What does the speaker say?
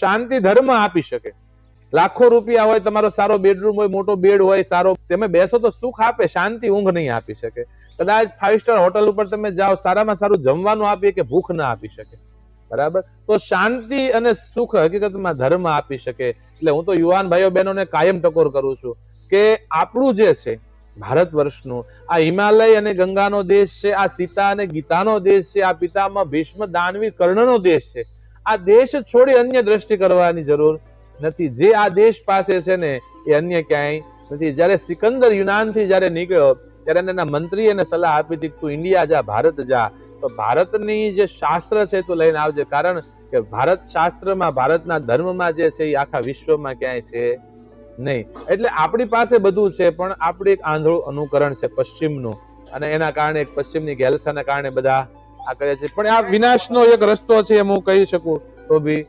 શાંતિ ધર્મ આપી શકે. લાખો રૂપિયા હોય, તમારો સારો બેડરૂમ હોય, મોટો બેડ હોય, સારો, તમે બેસો તો સુખ આપે, શાંતિ ઊંઘ નહીં આપી શકે. કદાચ ફાઈવ સ્ટાર હોટલ ઉપર તમે જાઓ, સારામાં સારું જમવાનું આપીએ કે ભૂખ ના આપી શકે. બરાબર? તો શાંતિ અને સુખ હકીકતમાં ધર્મ આપી શકે. એટલે હું તો યુવાન ભાઈઓ બહેનોને કાયમ ટકોર કરું છું કે આપણું જે છે, ભારત વર્ષનું, આ હિમાલય અને ગંગાનો દેશ છે, આ સીતા અને ગીતાનો દેશ છે, આ પિતામાં ભીષ્મ દાનવી કર્ણનો દેશ છે આ દેશ છોડી અન્ય દ્રષ્ટિ કરવાની જરૂર નથી. જે આ દેશ પાસે છે ને, એ અન્ય ક્યાંય નથી. જ્યારે સિકંદર યુનાનથી જ્યારે નીકળ્યો, ત્યારે એને મંત્રી એને સલાહ આપી હતી તું ઇન્ડિયા જા, ભારત જા. તો ભારતની જે શાસ્ત્ર છે તું લઈને આવજે. કારણ કે ભારત શાસ્ત્રમાં, ભારતના ધર્મમાં જે છે એ આખા વિશ્વમાં ક્યાંય છે નહીં. એટલે આપણી પાસે બધું છે, પણ આપણે એક આંધળું અનુકરણ છે પશ્ચિમનું. અને એના કારણે, એક પશ્ચિમની ગેલસાના કારણે બધા આ કરે છે. પણ આ વિનાશનો એક રસ્તો છે એમ હું કહી શકું તો બી